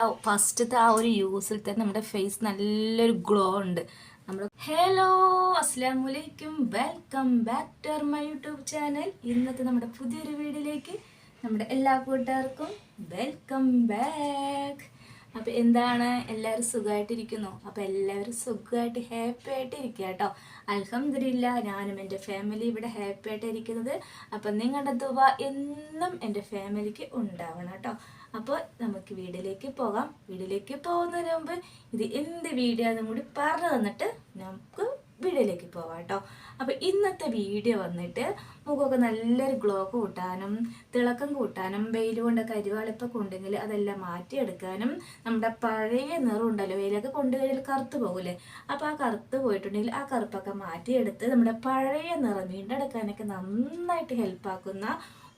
ഫസ്റ്റത്തെ ആ ഒരു യൂസിൽ തന്നെ നമ്മുടെ ഫേസ് നല്ലൊരു ഗ്ലോ ഉണ്ട്. നമ്മൾ ഹലോ അസ്സാം വലൈക്കും welcome back to my YouTube channel ഇന്നത്തെ നമ്മുടെ പുതിയൊരു വീഡിയോയിലേക്ക് നമ്മുടെ എല്ലാ കൂട്ടുകാർക്കും വെൽക്കം ബാക്ക് അപ്പോൾ എന്താണ്? എല്ലാവരും സുഖമായിട്ടിരിക്കുന്നു? അപ്പോൾ എല്ലാവരും സുഖമായിട്ട് ഹാപ്പി ആയിട്ട് ഇരിക്കുക കേട്ടോ. അലഹമില്ല ഞാനും എന്റെ ഫാമിലി ഇവിടെ ഹാപ്പി ആയിട്ട് ഇരിക്കുന്നത് അപ്പം നിങ്ങളുടെ ദുവ എന്നും എന്റെ ഫാമിലിക്ക് ഉണ്ടാവണം കേട്ടോ. അപ്പോൾ നമുക്ക് വീഡിയോയിലേക്ക് പോകാം. വീഡിയോയിലേക്ക് പോകുന്നതിന് മുമ്പ് ഇത് എന്ത് വീഡിയോ എന്നും കൂടി പറഞ്ഞു തന്നിട്ട് നമുക്ക് വീഡിയോയിലേക്ക് പോവാം കേട്ടോ. അപ്പോൾ ഇന്നത്തെ വീഡിയോ വന്നിട്ട് മുഖമൊക്കെ നല്ലൊരു ഗ്ലോ കൂട്ടാനും തിളക്കം കൂട്ടാനും വെയിൽ കൊണ്ട് കരിവാളിപ്പൊക്കെ ഉണ്ടെങ്കിൽ അതെല്ലാം മാറ്റിയെടുക്കാനും നമ്മുടെ പഴയ നിറം ഉണ്ടല്ലോ വെയിലൊക്കെ കൊണ്ടു കഴിഞ്ഞാൽ കറുത്ത് പോകില്ലേ? അപ്പോൾ ആ കറുത്ത് പോയിട്ടുണ്ടെങ്കിൽ ആ കറുപ്പൊക്കെ മാറ്റിയെടുത്ത് നമ്മുടെ പഴയ നിറം വീണ്ടെടുക്കാനൊക്കെ നന്നായിട്ട് ഹെൽപ്പാക്കുന്ന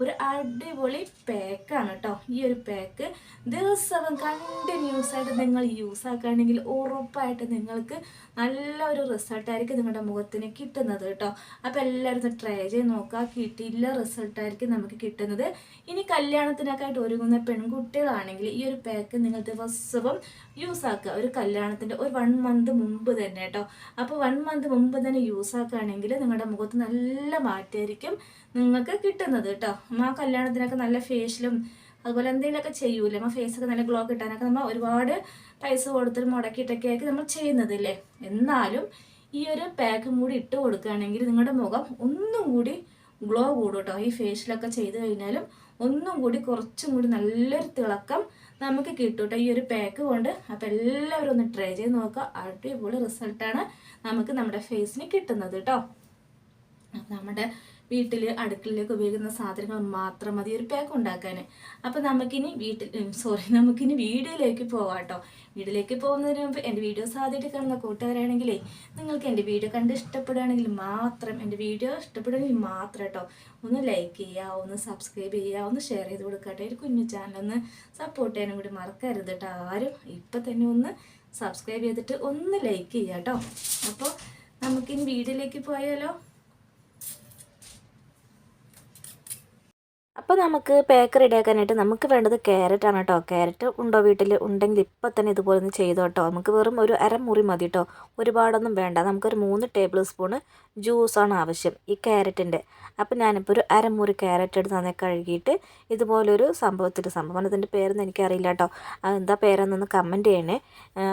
ഒരു അടിപൊളി പാക്കാണ് കേട്ടോ ഈ ഒരു പാക്ക് ദിവസവും കണ്ടിന്യൂസ് ആയിട്ട് നിങ്ങൾ യൂസ് ആക്കുകയാണെങ്കിൽ ഉറപ്പായിട്ട് നിങ്ങൾക്ക് നല്ലൊരു റിസൾട്ടായിരിക്കും നിങ്ങളുടെ മുഖത്തിന് കിട്ടുന്നത് കേട്ടോ അപ്പോൾ എല്ലാവരും ട്രൈ ചെയ്ത് നോക്കുക. കിട്ടിയില്ല റിസൾട്ടായിരിക്കും നമുക്ക് കിട്ടുന്നത്. ഇനി കല്യാണത്തിനൊക്കെ ആയിട്ട് ഒരുങ്ങുന്ന പെൺകുട്ടികളാണെങ്കിൽ ഈ ഒരു പാക്ക് നിങ്ങൾ ദിവസവും യൂസ് ആക്കുക. ഒരു കല്യാണത്തിന്റെ ഒരു വൺ മന്ത് മുമ്പ് തന്നെ കേട്ടോ അപ്പോൾ വൺ മന്ത് മുമ്പ് തന്നെ യൂസ് ആക്കുകയാണെങ്കിൽ നിങ്ങളുടെ മുഖത്ത് നല്ല മാറ്റമായിരിക്കും. നിങ്ങൾക്ക് കിട്ടുന്നത് കേട്ടോ. ആ കല്യാണത്തിനൊക്കെ നല്ല ഫേഷ്യലും അതുപോലെ എന്തെങ്കിലുമൊക്കെ ചെയ്യൂലേ? ഫേസ് ഫേസൊക്കെ നല്ല ഗ്ലോ കിട്ടാനൊക്കെ നമ്മൾ ഒരുപാട് പൈസ കൊടുത്തിട്ട് മുടക്കിയിട്ടൊക്കെ ആയിരിക്കും നമ്മൾ ചെയ്യുന്നത് അല്ലേ എന്നാലും ഈ ഒരു പാക്കും കൂടി ഇട്ട് കൊടുക്കുകയാണെങ്കിൽ നിങ്ങളുടെ മുഖം ഒന്നും കൂടി ഗ്ലോ കൂടും കേട്ടോ. ഈ ഫേഷ്യലൊക്കെ ചെയ്ത് കഴിഞ്ഞാലും ഒന്നും കൂടി കുറച്ചും കൂടി നല്ലൊരു തിളക്കം നമുക്ക് കിട്ടും കേട്ടോ ഈ ഒരു പാക്ക് കൊണ്ട്. അപ്പോൾ എല്ലാവരും ഒന്ന് ട്രൈ ചെയ്ത് നോക്കുക. അടിപൊളി റിസൾട്ടാണ് നമുക്ക് നമ്മുടെ ഫേസിന് കിട്ടുന്നത് കേട്ടോ. നമ്മുടെ വീട്ടിൽ അടുക്കളയിലേക്ക് ഉപയോഗിക്കുന്ന സാധനങ്ങൾ മാത്രം മതി. ഒരു പാക്ക് ഉണ്ടാക്കാൻ അപ്പോൾ നമുക്കിനി വീട്ടിൽ സോറി നമുക്കിനി വീഡിയോയിലേക്ക് പോകാം കേട്ടോ വീട്ടിലേക്ക് പോകുന്നതിന് മുമ്പ് എന്റെ വീഡിയോസ് ആദ്യമായിട്ട് കാണുന്ന കൂട്ടുകാരാണെങ്കിലേ നിങ്ങൾക്ക് എന്റെ വീഡിയോ കണ്ട് ഇഷ്ടപ്പെടുകയാണെങ്കിൽ മാത്രം എന്റെ വീഡിയോ ഇഷ്ടപ്പെടുകയാണെങ്കിൽ മാത്രം കേട്ടോ ഒന്ന് ലൈക്ക് ചെയ്യുക ഒന്ന് സബ്സ്ക്രൈബ് ചെയ്യുക ഒന്ന് ഷെയർ ചെയ്ത് കൊടുക്കട്ടെ. ഒരു കുഞ്ഞു ചാനലൊന്ന് സപ്പോർട്ട് ചെയ്യാനും കൂടി മറക്കരുത് കേട്ടോ ആരും ഇപ്പം തന്നെ ഒന്ന് സബ്സ്ക്രൈബ് ചെയ്തിട്ട് ഒന്ന് ലൈക്ക് ചെയ്യുക കേട്ടോ അപ്പോൾ നമുക്കിനി വീഡിയോയിലേക്ക് പോയാലോ? അപ്പോൾ നമുക്ക് പേക്ക് റെഡിയാക്കാനായിട്ട് നമുക്ക് വേണ്ടത് ക്യാരറ്റ് ആണ് കേട്ടോ ക്യാരറ്റ് ഉണ്ടോ വീട്ടിൽ? ഉണ്ടെങ്കിൽ ഇപ്പോൾ തന്നെ ഇതുപോലെ ഒന്ന് ചെയ്തോ കേട്ടോ നമുക്ക് വെറും ഒരു അരമുറി മതി കേട്ടോ ഒരുപാടൊന്നും വേണ്ട. നമുക്കൊരു മൂന്ന് ടേബിൾ സ്പൂണ് ജ്യൂസാണ് ആവശ്യം ഈ ക്യാരറ്റിന്റെ അപ്പോൾ ഞാനിപ്പോൾ ഒരു അരമുറി ക്യാരറ്റ് എടുത്ത് നന്നായി കഴുകിയിട്ട് ഇതുപോലൊരു സംഭവത്തിൽ സംഭവം. അതിന്റെ പേരൊന്നും എനിക്കറിയില്ല കേട്ടോ എന്താ പേരെന്നൊന്ന് കമന്റ് ചെയ്യണേ.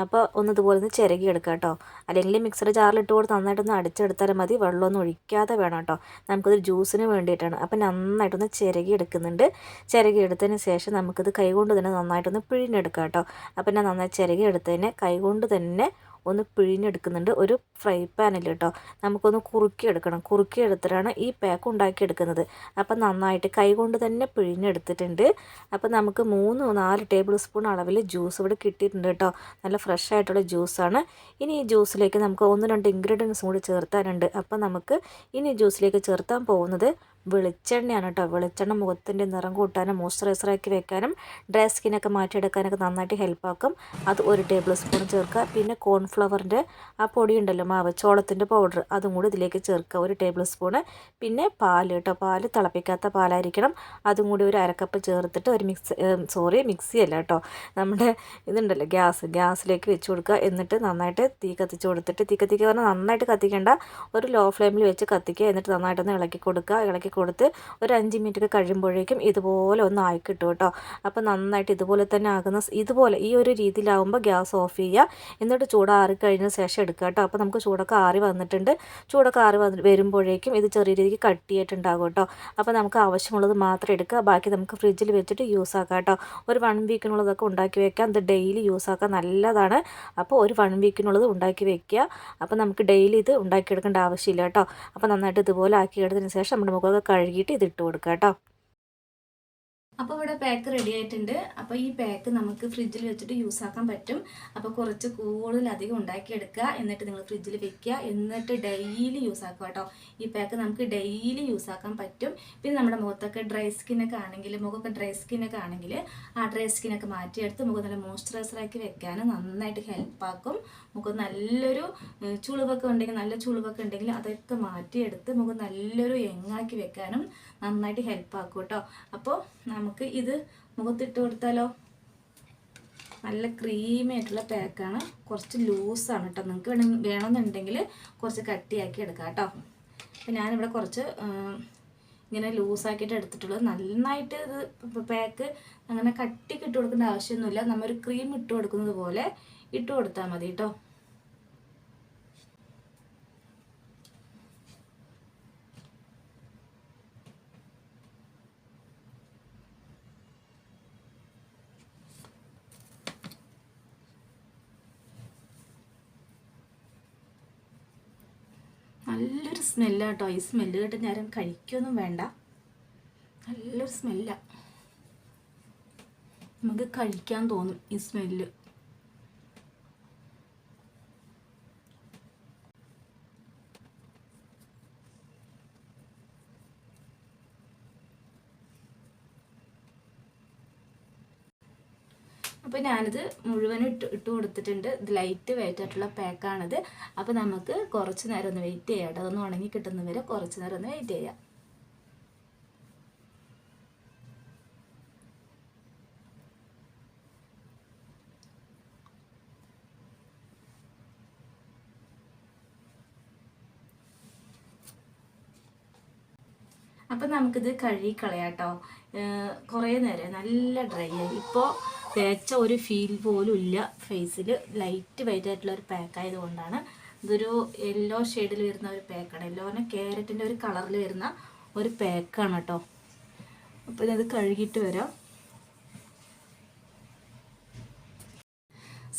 അപ്പോൾ ഒന്ന് ഇതുപോലെ ഒന്ന് ചിരകി എടുക്കാം കേട്ടോ അല്ലെങ്കിൽ മിക്സർ ജാറിലിട്ട് കൊടുത്ത് നന്നായിട്ടൊന്ന് അടിച്ചെടുത്താലും മതി. വെള്ളമൊന്നും ഒഴിക്കാതെ വേണം കേട്ടോ നമുക്കത് ജ്യൂസിന് വേണ്ടിയിട്ടാണ്. അപ്പോൾ നന്നായിട്ടൊന്ന് ചിരകി എടുക്കുന്നുണ്ട്. ചിരകിയെടുത്തതിന് ശേഷം നമുക്കിത് കൈകൊണ്ട് തന്നെ നന്നായിട്ടൊന്ന് പിഴിഞ്ഞെടുക്കാം കേട്ടോ. അപ്പം ഞാൻ നന്നായി ചിരകി എടുത്തതിന് കൈകൊണ്ട് തന്നെ ഒന്ന് പിഴിഞ്ഞെടുക്കുന്നുണ്ട്. ഒരു ഫ്രൈ പാനിൽ കേട്ടോ. നമുക്കൊന്ന് കുറുക്കിയെടുക്കണം കുറുക്കിയെടുത്തിട്ടാണ് ഈ പാക്ക് ഉണ്ടാക്കിയെടുക്കുന്നത് അപ്പം നന്നായിട്ട് കൈകൊണ്ട് തന്നെ പിഴിഞ്ഞെടുത്തിട്ടുണ്ട്. അപ്പം നമുക്ക് മൂന്ന് നാല് ടേബിൾ സ്പൂൺ അളവിൽ ജ്യൂസ് ഇവിടെ കിട്ടിയിട്ടുണ്ട് കേട്ടോ. നല്ല ഫ്രഷ് ആയിട്ടുള്ള ജ്യൂസാണ്. ഇനി ഈ ജ്യൂസിലേക്ക് നമുക്ക് ഒന്ന് രണ്ട് ഇൻഗ്രീഡിയൻസ് കൂടി ചേർത്താനുണ്ട്. അപ്പം നമുക്ക് ഇനി ജ്യൂസിലേക്ക് ചേർത്താൻ പോകുന്നത് വെളിച്ചെണ്ണയാണ് കേട്ടോ. വെളിച്ചെണ്ണ മുഖത്തിന്റെ നിറം കൂട്ടാനും മോയ്സ്ചറൈസറാക്കി വെക്കാനും ഡ്രൈ സ്കിന്നൊക്കെ മാറ്റിയെടുക്കാനൊക്കെ നന്നായിട്ട് ഹെൽപ്പാക്കും അത് ഒരു ടേബിൾ സ്പൂൺ ചേർക്കുക. പിന്നെ കോൺഫ്ലവറിന്റെ ആ പൊടി ഉണ്ടല്ലോ മാവ് ചോളത്തിന്റെ പൗഡർ അതും കൂടി ഇതിലേക്ക് ചേർക്കുക ഒരു ടേബിൾ സ്പൂണ് പിന്നെ പാൽ കേട്ടോ പാൽ തിളപ്പിക്കാത്ത പാലായിരിക്കണം. അതും കൂടി ഒരു അരക്കപ്പ് ചേർത്തിട്ട് ഒരു മിക്സ് സോറി മിക്സി അല്ല കേട്ടോ. നമ്മുടെ ഇതുണ്ടല്ലോ ഗ്യാസ് ഗ്യാസിലേക്ക് വെച്ച് കൊടുക്കുക. എന്നിട്ട് നന്നായിട്ട് തീ കത്തിച്ച് കൊടുത്തിട്ട് തീ കത്തിക്കുക പറഞ്ഞാൽ നന്നായിട്ട് കത്തിക്കേണ്ട. ഒരു ലോ ഫ്ലെയിമിൽ വെച്ച് കത്തിക്കുക. എന്നിട്ട് നന്നായിട്ടൊന്ന് ഇളക്കി കൊടുക്കുക. ഇളക്കി കൊടുത്ത് ഒരു അഞ്ച് മിനിറ്റ് കഴിയുമ്പോഴേക്കും ഇതുപോലെ ഒന്ന് ആയി കിട്ടും. കേട്ടോ അപ്പോൾ നന്നായിട്ട് ഇതുപോലെ തന്നെ ആകുന്ന ഇതുപോലെ ഈ ഒരു രീതിയിലാവുമ്പോൾ ഗ്യാസ് ഓഫ് ചെയ്യുക. എന്നിട്ട് ചൂടാറി കഴിഞ്ഞ ശേഷം എടുക്കുക കേട്ടോ. അപ്പോൾ നമുക്ക് ചൂടൊക്കെ ആറി വന്നിട്ടുണ്ട്. ചൂടൊക്കെ ആറി വന്ന് വരുമ്പോഴേക്കും ഇത് ചെറിയ രീതിക്ക് കട്ടിയായിട്ടുണ്ടാകും കേട്ടോ. അപ്പോൾ നമുക്ക് ആവശ്യമുള്ളത് മാത്രം എടുക്കുക. ബാക്കി നമുക്ക് ഫ്രിഡ്ജിൽ വെച്ചിട്ട് യൂസ് ആക്കാം കേട്ടോ. ഒരു വൺ വീക്കിനുള്ളതൊക്കെ ഉണ്ടാക്കി വെക്കാം ഇത് ഡെയിലി യൂസ് ആക്കാൻ നല്ലതാണ്. അപ്പോൾ ഒരു വൺ വീക്കിനുള്ളത് ഉണ്ടാക്കി വെക്കുക. അപ്പോൾ നമുക്ക് ഡെയിലി ഇത് ഉണ്ടാക്കിയെടുക്കേണ്ട ആവശ്യമില്ല കേട്ടോ. അപ്പോൾ നന്നായിട്ട് ഇതുപോലെ ആക്കി എടുത്തതിന് ശേഷം നമ്മുടെ മുഖമൊക്കെ കഴുകിയിട്ട് ഇത് ഇട്ട് കൊടുക്കുക കേട്ടോ അപ്പോൾ ഇവിടെ പാക്ക് റെഡി ആയിട്ടുണ്ട്. അപ്പോൾ ഈ പാക്ക് നമുക്ക് ഫ്രിഡ്ജിൽ വെച്ചിട്ട് യൂസ് ആക്കാൻ പറ്റും. അപ്പോൾ കുറച്ച് കൂടുതലധികം ഉണ്ടാക്കിയെടുക്കുക. എന്നിട്ട് നിങ്ങൾ ഫ്രിഡ്ജിൽ വെക്കുക. എന്നിട്ട് ഡെയിലി യൂസ് ആക്കുക കേട്ടോ. ഈ പാക്ക് നമുക്ക് ഡെയിലി യൂസ് ആക്കാൻ പറ്റും. പിന്നെ നമ്മുടെ മുഖത്തൊക്കെ ഡ്രൈ സ്കിന്നൊക്കെ ആണെങ്കിൽ മുഖമൊക്കെ ഡ്രൈ സ്കിന്നൊക്കെ ആണെങ്കിൽ ആ ഡ്രൈ സ്കിന്നൊക്കെ മാറ്റിയെടുത്ത് മുഖം നല്ല മോയ്സ്ചറൈസറാക്കി വെക്കാൻ നന്നായിട്ട് ഹെൽപ്പാക്കും മുഖം നല്ലൊരു ചുളിവൊക്കെ ഉണ്ടെങ്കിൽ നല്ല ചുളിവൊക്കെ ഉണ്ടെങ്കിൽ അതൊക്കെ മാറ്റിയെടുത്ത് മുഖം നല്ലൊരു എങ്ങാക്കി വെക്കാനും നന്നായിട്ട് ഹെൽപ്പാക്കും കേട്ടോ. അപ്പോൾ നമുക്ക് ഇത് മുഖത്തിട്ട് കൊടുത്താലോ? നല്ല ക്രീമി ആയിട്ടുള്ള പാക്കാണ് കുറച്ച് ലൂസാണ് കേട്ടോ നിങ്ങൾക്ക് വേണം വേണമെന്നുണ്ടെങ്കിൽ കുറച്ച് കട്ടിയാക്കി എടുക്കാം കേട്ടോ അപ്പം ഞാനിവിടെ കുറച്ച് ഇങ്ങനെ ലൂസാക്കിയിട്ട് എടുത്തിട്ടുള്ളത് നന്നായിട്ട് ഇത് പാക്ക് അങ്ങനെ കട്ടിക്ക് ഇട്ട് കൊടുക്കേണ്ട ആവശ്യമൊന്നുമില്ല. നമ്മൊരു ക്രീം ഇട്ട് കൊടുക്കുന്നത് പോലെ ഇട്ട് കൊടുത്താൽ മതി കേട്ടോ നല്ലൊരു സ്മെല്ലാണ് കേട്ടോ ഈ സ്മെല്ല് കേട്ട് ഞാൻ കഴിക്കൊന്നും വേണ്ട. നല്ലൊരു സ്മെല്ലാണ് നമുക്ക് കഴിക്കാൻ തോന്നും ഈ സ്മെല്ല്. അപ്പോൾ ഞാനിത് മുഴുവനും ഇട്ട് ഇട്ട് കൊടുത്തിട്ടുണ്ട്. ഇത് ലൈറ്റ് വെയിറ്റ് ആയിട്ടുള്ള പാക്കാണിത് അപ്പോൾ നമുക്ക് കുറച്ച് നേരം ഒന്ന് വെയിറ്റ് ചെയ്യാം കേട്ടോ. അതൊന്ന് ഉണങ്ങി കിട്ടുന്ന വരെ കുറച്ച് നേരം ഒന്ന് വെയിറ്റ് ചെയ്യാം. അപ്പം നമുക്കിത് കഴുകി കളയാം കേട്ടോ. കുറേ നേരം. നല്ല ഡ്രൈ ആയി. ഇപ്പോൾ തേച്ച ഒരു ഫീൽ പോലും ഇല്ല ഫേസിൽ ലൈറ്റ് വെയിറ്റ് ആയിട്ടുള്ള ഒരു പാക്ക് ആയതുകൊണ്ടാണ്. ഇതൊരു യെല്ലോ ഷെയ്ഡിൽ വരുന്ന ഒരു പാക്കാണ് യെല്ലോ പറഞ്ഞാൽ ക്യാരറ്റിന്റെ ഒരു കളറിൽ വരുന്ന ഒരു പാക്കാണ് കേട്ടോ അപ്പോൾ ഇത് കഴുകിയിട്ട് വരാം.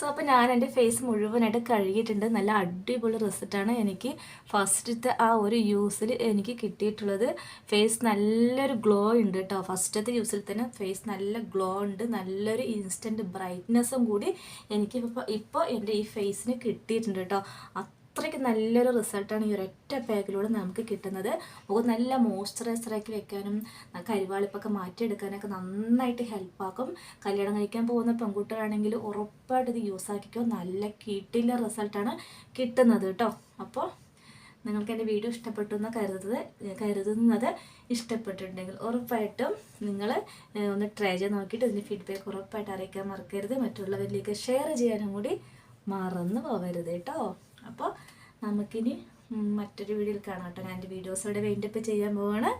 സോ അപ്പോൾ ഞാൻ എന്റെ ഫേസ് മുഴുവനായിട്ട് കഴുകിയിട്ടുണ്ട്. നല്ല അടിപൊളി റിസൾട്ടാണ് എനിക്ക് ഫസ്റ്റത്തെ ആ ഒരു യൂസിൽ എനിക്ക് കിട്ടിയിട്ടുള്ളത്. ഫേസ് നല്ലൊരു ഗ്ലോ ഉണ്ട് കേട്ടോ ഫസ്റ്റത്തെ യൂസിൽ തന്നെ ഫേസ് നല്ല ഗ്ലോ ഉണ്ട്. നല്ലൊരു ഇൻസ്റ്റന്റ് ബ്രൈറ്റ്നെസ്സും കൂടി എനിക്ക് ഇപ്പോൾ ഇപ്പോൾ എന്റെ ഈ ഫേസിന് കിട്ടിയിട്ടുണ്ട് കേട്ടോ അത്രയ്ക്ക് നല്ലൊരു റിസൾട്ടാണ് ഈ ഒരൊറ്റ പാക്കിലൂടെ നമുക്ക് കിട്ടുന്നത്. മുഖം നല്ല മോയ്സ്ചറൈസറാക്കി വെക്കാനും കരിവാളിപ്പൊക്കെ മാറ്റിയെടുക്കാനൊക്കെ നന്നായിട്ട് ഹെൽപ്പാക്കും. കല്യാണം കഴിക്കാൻ പോകുന്ന പെൺകുട്ടികളാണെങ്കിൽ ഉറപ്പായിട്ട് ഇത് യൂസ് ആക്കിക്കോ. നല്ല കിട്ടില്ല റിസൾട്ടാണ് കിട്ടുന്നത് കേട്ടോ. അപ്പോൾ നിങ്ങൾക്ക് എന്റെ വീഡിയോ ഇഷ്ടപ്പെട്ടു എന്ന് കരുതുന്നത് കരുതുന്നത് ഇഷ്ടപ്പെട്ടിട്ടുണ്ടെങ്കിൽ ഉറപ്പായിട്ടും നിങ്ങൾ ഒന്ന് ട്രൈ ചെയ്ത് നോക്കിയിട്ട് ഇതിന്റെ ഫീഡ്ബാക്ക് ഉറപ്പായിട്ട് അറിയിക്കാൻ മറക്കരുത്. മറ്റുള്ളവരിലേക്ക് ഷെയർ ചെയ്യാനും കൂടി മറന്നു പോകരുത് കേട്ടോ. അപ്പോൾ നമുക്കിനി മറ്റൊരു വീഡിയോയിൽ കാണാം കേട്ടോ. ഞാൻ എന്റെ വീഡിയോസ് ഇവിടെ വെയിന്റപ്പ് ചെയ്യാൻ പോവാണ്.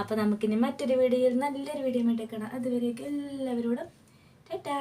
അപ്പോൾ നമുക്കിനി മറ്റൊരു വീഡിയോയിൽ നല്ലൊരു വീഡിയോ വേണ്ടി കാണാം. അതുവരേക്കും എല്ലാവരോടും ടാറ്റാ.